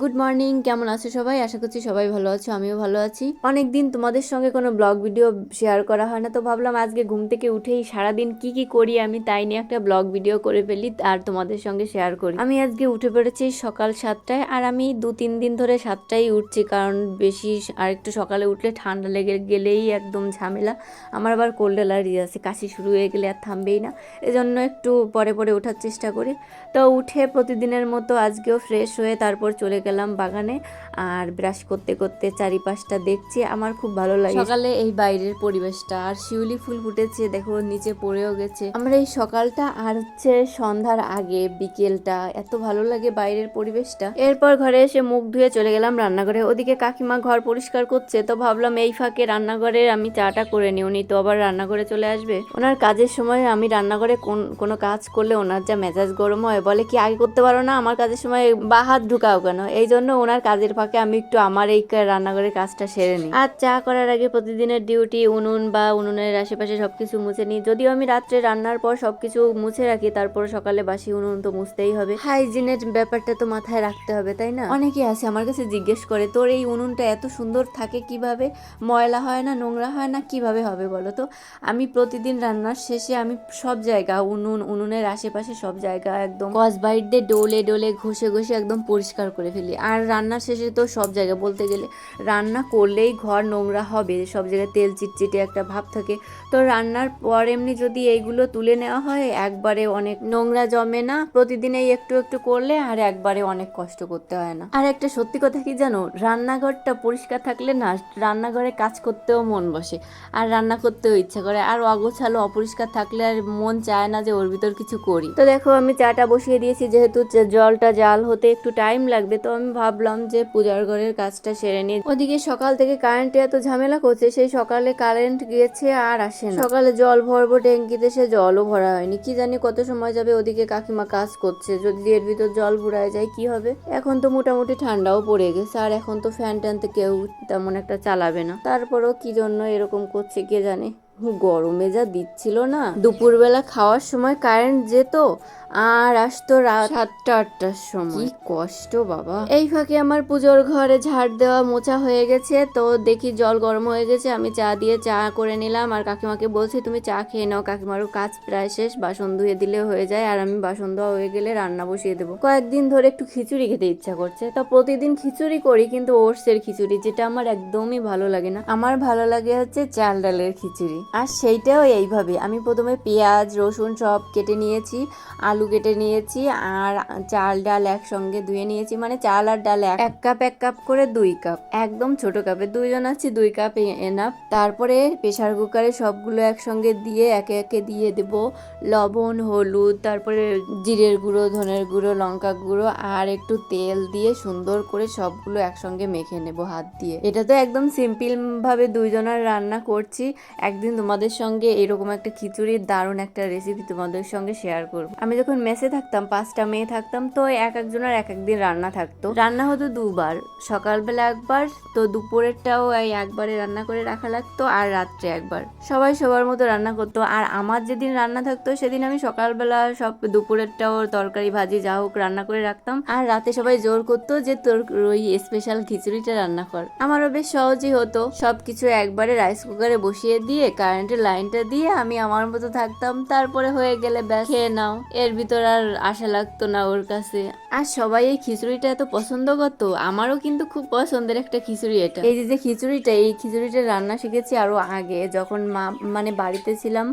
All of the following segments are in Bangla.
গুড মর্নিং কেমন আছো সবাই? আশা করছি সবাই ভালো আছো, আমিও ভালো আছি। অনেকদিন তোমাদের সঙ্গে কোনো ব্লগ ভিডিও শেয়ার করা হয় না, তো ভাবলাম আজকে ঘুম থেকে উঠেই সারাদিন কি কি করি আমি তাই নিয়ে একটা ব্লগ ভিডিও করে ফেলি আর তোমাদের সঙ্গে শেয়ার করি। আমি আজকে উঠে পড়েছি সকাল সাতটায় আর আমি দু তিন দিন ধরে সাতটায় উঠছি কারণ বেশি আর একটু সকালে উঠলে ঠান্ডা লেগে গেলেই একদম ঝামেলা। আমার আবার কোল্ড অ্যালার্জি আছে, কাশি শুরু হয়ে গেলে আর থামবেই না। এজন্য একটু পরে পরে ওঠার চেষ্টা করি। তো উঠে প্রতিদিনের মতো আজকেও ফ্রেশ হয়ে তারপর চলে গেলাম বাগানে আর ব্রাশ করতে করতে চারিপাশটা দেখছি। আমার খুব ভালো লাগে। সকালে এই বাইরের পরিবেশটা আর শিউলি ফুল ফুটেছে দেখো নিচে পড়েও গেছে। আমরা এই সকালটা আর হচ্ছে সন্ধ্যার আগে বিকেলটা এত ভালো লাগে বাইরের পরিবেশটা। এরপর ঘরে এসে মুখ ধুয়ে চলে গেলাম রান্নাঘরে। ওদিকে কাকিমা ঘর পরিষ্কার করছে তো ভাবলাম এই ফাঁকে রান্নাঘরে আমি চাটা করে নিই। উনি তো আবার রান্নাঘরে চলে আসবে। ওনার কাজের সময় আমি রান্নাঘরে কোন কোনো কাজ করলে ওনার যা মেজাজ গরম হয় বলে কি আগে করতে পারো না? আমার কাজের সময় বা হাত ঢুকাও কেন? এই জন্য ওনার কাজের ফাঁকে আমি একটু আমার এই রান্নাঘরের কাজটা সেরে নিই। আর চা করার আগে প্রতিদিনের ডিউটি উনুন বা উনুনের আশেপাশে সবকিছু মুছে নিই। যদিও আমি রাত্রে রান্নার পর সবকিছু মুছে রাখি তারপর সকালে বাসি উনুন তো মুছতেই হবে। হাইজিনের ব্যাপারটা তো মাথায় রাখতে হবে তাই না? অনেকে আছে আমার কাছে জিজ্ঞেস করে তোর এই উনুনটা এত সুন্দর থাকে কীভাবে? ময়লা হয় না নোংরা হয় না কীভাবে হবে বলো তো? আমি প্রতিদিন রান্নার শেষে আমি সব জায়গা উনুন উনুনের আশেপাশে সব জায়গা একদম কসবাইট দিয়ে ডোলে ডোলে ঘষে ঘষে একদম পরিষ্কার করে ফেলি। আর রান্নার শেষে তো সব জায়গা বলতে গেলে রান্না করলেই ঘর নোংরা হবে, সব জায়গায় তেল চিটচিটে একটা ভাব থাকে। তো রান্নার পর এমনি যদি এইগুলো তুলে নেওয়া হয়, একবারে অনেক নোংরা জমে না প্রতিদিন এই একটু একটু করলে আর একবারে অনেক কষ্ট করতে হয় না। আর একটা সত্যি কথা কি জানো? রান্নাঘরটা পরিষ্কার থাকলে না রান্নাঘরে কাজ করতেও মন বসে, আর রান্না করতেও ইচ্ছা করে। আর অগোছালো অপরিষ্কার থাকলে আর মন চায় না যে ওর ভিতর কিছু করি। তো দেখো আমি চাটা বসিয়ে দিয়েছি, যেহেতু জলটা জাল হতে একটু টাইম লাগবে, তো আমি ভাবলাম যে পূজার ঘরের কাজটা সেরে নিই। ওদিকে সকাল থেকে কারেন্ট এত ঝামেলা করছে, সেই সকালে কারেন্ট গিয়েছে আর আসে না। সকালে জল ভরবো ট্যাঙ্কিতে, সে জলও ভরা হয়নি। কি জানি কত সময় যাবে ওদিকে কাকিমা কাজ করছে, যদি এর ভিতর জল ভরায় যায় কি হবে? এখন তো মোটামুটি ঠান্ডাও পড়ে গেছে, আর এখন তো ফ্যান ট্যান তো কেউ তেমন একটা চালাবে না। তারপরও কি জন্য এরকম করছে কে জানে? গরমে যা দিচ্ছিল না। দুপুরবেলা খাওয়ার সময় কারেন্ট যেত আর আসতো রাত সাতটা আটটার সময়। কি কষ্ট বাবা। এই ফাঁকে আমার পুজোর ঘরে ঝাড় দেওয়া মোছা হয়ে গেছে তো দেখি জল গরম হয়ে গেছে আমি চা দিয়ে চা করে নিলাম আর কাকিমাকে বলছি তুমি চা খেয়ে নাও কাকিমারও কাজ প্রায় শেষ বাসন ধুয়ে দিলে হয়ে যায় আর আমি বাসন ধোয়া হয়ে গেলে রান্না বসিয়ে দেবো। কয়েকদিন ধরে একটু খিচুড়ি খেতে ইচ্ছা করছে তা প্রতিদিন খিচুড়ি করি কিন্তু ওটসের খিচুড়ি যেটা আমার একদমই ভালো লাগে না। আমার ভালো লাগে হচ্ছে চাল ডালের খিচুড়ি। আর সেইটাও এইভাবে। আমি প্রথমে পেঁয়াজ, রসুন সব কেটে নিয়েছি, আলু কেটে নিয়েছি আর চাল, ডাল একসঙ্গে ধুয়ে নিয়েছি। মানে চাল আর ডাল এক- কাপ, এক কাপ করে দুই কাপ। একদম ছোট কাপে। দুইজন আছি, দুই কাপ এনাফ। তারপরে প্রেশার কুকারে সবগুলো একসঙ্গে দিয়ে একে একে দিয়ে দেব। লবণ, হলুদ, তারপরে জিরের গুঁড়ো, ধনের গুঁড়ো লঙ্কা গুঁড়ো আর একটু তেল দিয়ে সুন্দর করে সবগুলো একসঙ্গে মেখে নেব হাত দিয়ে। এটা তো একদম সিম্পল ভাবে দুইজনের রান্না করছি। একদিন তোমাদের সঙ্গে এরকম একটা খিচুড়ির দারুণ একটা রেসিপি তোমাদের সঙ্গে শেয়ার করব। আমি যখন মেসে থাকতাম, পাঁচটা মেয়ে থাকতাম, তো এক একজনের এক একদিন রান্না থাকতো। রান্না হতো দুবার। সকালবেলা একবার, তো দুপুরেরটাও এই একবারে রান্না করে রাখা লাগতো আর রাত্রে একবার। সবাই সবার মতো রান্না করতো। আর আমার যেদিন রান্না থাকতো, সেদিন আমি সকালবেলা সব দুপুরেরটাও তরকারি, ভাজি, যা হোক রান্না করে রাখতাম। আর রাতে সবাই জোর করতো যে, তোর ওই স্পেশাল খিচুড়িটা রান্না কর। আমারও বেশ সহজই হতো। সবকিছু একবারে রাইস কুকারে বসিয়ে দিয়ে কারেন্টের লাইনটা দিয়ে আমি আমার মতো থাকতাম। তারপরে হয়ে গেলে ব্যাস, খেয়ে নাও। এর ভিতর আর আশা লাগতো না ওর কাছে। আর সবাই এই খিচুড়িটা এত পছন্দ করতো, আমারও কিন্তু খুব পছন্দের একটা খিচুড়ি এটা। এই যে খিচুড়িটা, এই খিচুড়িটা রান্না শিখেছি আরও আগে। যখন মা মানে বাড়িতে ছিলাম,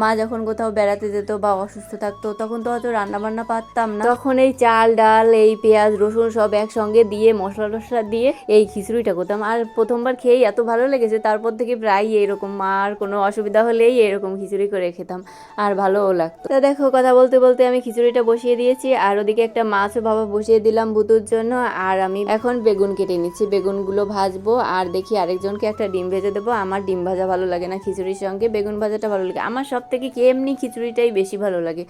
মা যখন কোথাও বেড়াতে যেত বা অসুস্থ থাকতো, তখন তো হয়তো রান্না বান্না পারতাম না। তখন এই চাল, ডাল, এই পেঁয়াজ, রসুন সব একসঙ্গে দিয়ে, মশলা টশলা দিয়ে এই খিচুড়িটা করতাম। আর প্রথমবার খেয়েই এত ভালো লেগেছে, তারপর থেকে প্রায় এরকম মার কোনো অসুবিধা হলেই এরকম খিচুড়ি করে খেতাম, আর ভালোও লাগতো। তো দেখো, কথা বলতে বলতে আমি খিচুড়িটা বসিয়ে দিয়েছি, আর ওদিকে একটা মাছও ভাবা বসিয়ে দিলাম বুতুর জন্য, আর আমি এখন বেগুন কেটে নিচ্ছি। বেগুনগুলো ভাজবো, আর দেখি আরেকজনকে একটা ডিম ভেজে দেবো। আমার ডিম ভাজা ভালো লাগে না খিচুড়ির সঙ্গে, বেগুন ভাজাটা ভালো লাগে। আমার সব থেকে কি এমনি খিচুড়িটাই বেশি ভালো লাগে।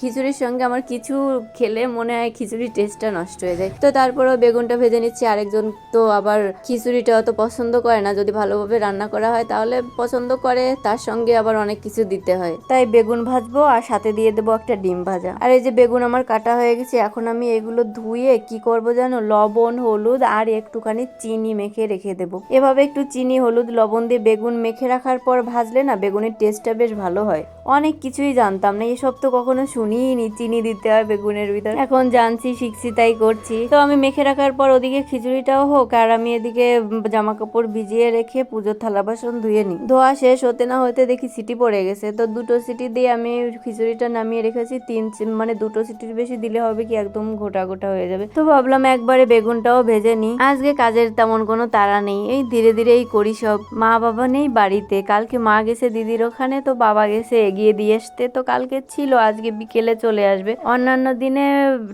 খিচুড়ির সঙ্গে আমার কিছু খেলে মনে হয় খিচুড়ির টেস্টটা নষ্ট হয়ে যায়। তো তারপরেও বেগুনটা ভেজে নিচ্ছি, আরেকজন তো আবার খিচুড়িটা অত পছন্দ করে না। যদি ভালোভাবে রান্না করা হয়, তাহলে পছন্দ করে তার সঙ্গে আবার অনেক কিছু দিতে হয়। তাই বেগুন ভাজবো আর সাথে দিয়ে দেবো একটা ডিম ভাজা। আর এই যে বেগুন আমার কাটা হয়ে গেছে, এখন আমি এগুলো ধুয়ে কি করব জানো? লবণ, হলুদ আর একটুখানি চিনি মেখে রেখে দেব। এভাবে একটু চিনি, হলুদ, লবণ দিয়ে বেগুন মেখে রাখার পর ভাজলে না বেগুনের টেস্টটা বেশ ভালো হয়। অনেক কিছুই জানতাম না, এসব তো কখনো শুনিনি চিনি দিতে হয় বেগুনের ভিতর। এখন জানছি, শিখছি, তাই করছি। তো আমি মেখে রাখার পর ওদিকে খিচুড়িটাও হোক, আর আমি এদিকে জামা কাপড় ভিজিয়ে রেখে পুজোর থালা বাসন ধুয়ে নিই। ধোয়া শেষ হতে না হতে দেখি সিটি পড়ে গেছে, তো দুটো সিটি দিয়ে আমি খিচুড়িটা নামিয়ে রেখেছি, তিন মানে দুটো সিটির বেশি দিলে হবে কি একদম গোটা গোটা হয়ে যাবে। তো ভাবলাম একবারে বেগুনটাও ভেজে নিই। আজকে কাজের তেমন কোনো তাড়া নেই, এই ধীরে ধীরে এই করি সব। মা বাবা নেই বাড়িতে, কালকে মা গেছে, দিদির ওখানে, তো বাবা গেছে এগিয়ে দিয়ে আসতে তো কালকে ছিল, আজকে বিকেলে চলে আসবে। অন্যান্য দিনে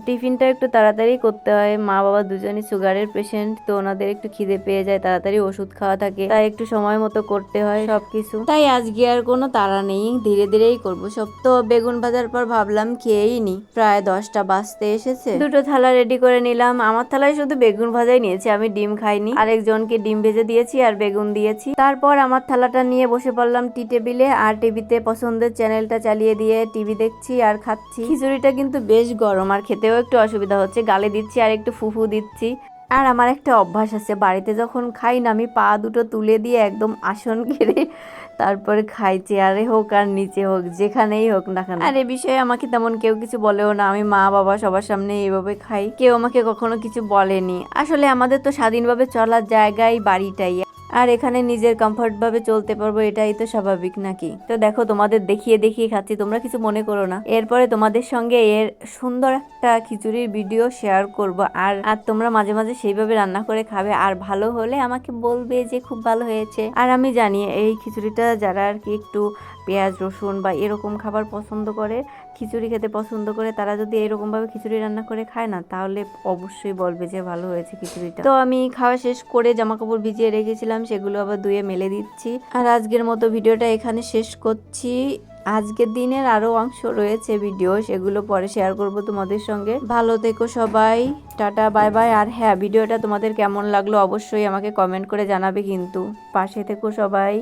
টিফিনটা একটু তাড়াতাড়ি করতে হয়। মা বাবা দুজনই সুগারের পেশেন্ট তো ওনাদের একটু খিদে পেয়ে যায়, তাড়াতাড়ি ওষুধ খাওয়া থাকে। তাই একটু সময় মতো করতে হয় সবকিছু। তাই আজকে আর কোনো তাড়া নেই, ধীরে ধীরেই করব। সব তো বেগুন ভাজার পর ভাবলাম খেয়েই নি। প্রায় দশটা বাজতে এসেছে। দুটো থালা রেডি করে নিলাম। আমার থালায় শুধু বেগুন ভাজাই নিয়েছি, আমি ডিম খাইনি। আরেকজনকে ডিম ভেজে দিয়েছি আর বেগুন দিয়েছি। তারপর আমার থালাটা নিয়ে বসে পড়লাম টি টেবিলে। আর টিভিতে পছন্দের চ্যানেলটা চালিয়ে দিয়ে টিভি দেখছি আর খাচ্ছি। খিচুড়িটা কিন্তু বেশ গরম আর খেতেও একটু অসুবিধা হচ্ছে। গালে দিচ্ছি আর একটু ফুফু দিচ্ছি। আর আমার একটা অভ্যাস আছে, বাড়িতে যখন খাই না, আমি পা দুটো তুলে দিয়ে একদম আসন ঘিরে তারপরে খাই, চেয়ারে হোক আর নিচে হোক, যেখানেই হোক না কেন। আর এ বিষয়ে আমাকে তেমন কেউ কিছু বলেও না। আমি মা, বাবা সবার সামনে এইভাবে খাই। কেউ আমাকে কখনো কিছু বলেনি। আসলে আমাদের তো স্বাধীনভাবে চলার জায়গায় বাড়িটাই। আর এখানে নিজের কমফর্ট ভাবে চলতে পারব, এটাই তো স্বাভাবিক নাকি? তো দেখো, তোমাদের দেখিয়ে দেখিয়ে খাচ্ছি, তোমরা কিছু মনে করো না। এরপরে তোমাদের সঙ্গে এর সুন্দর একটা খিচুড়ির ভিডিও শেয়ার করব। আর আর তোমরা মাঝে মাঝে সেইভাবে রান্না করে খাবে, আর ভালো হলে আমাকে বলবে যে খুব ভালো হয়েছে। আর আমি জানি এই খিচুড়িটা যারা আর কি একটু পেঁয়াজ, রসুন বা এরকম খাবার পছন্দ করে, খিচুড়ি খেতে পছন্দ করে, তারা যদি এরকম ভাবে খিচুড়ি রান্না করে খায় না, তাহলে অবশ্যই বলবে যে ভালো হয়েছে খিচুড়িটা। তো আমি খাওয়া শেষ করে জামা কাপড় ভিজিয়ে রেখেছিলাম সেগুলো আবার ধুয়ে মেলে দিচ্ছি। আর আজকের মতো ভিডিওটা এখানে শেষ করছি। আজকের দিনের আরও অংশ রয়েছে ভিডিও, সেগুলো পরে শেয়ার করব তোমাদের সঙ্গে। ভালো থেকো সবাই। টাটা বাই বাই আর হ্যাঁ ভিডিওটা তোমাদের কেমন লাগল অবশ্যই আমাকে কমেন্ট করে জানাবে কিন্তু। পাশে থেকো সবাই।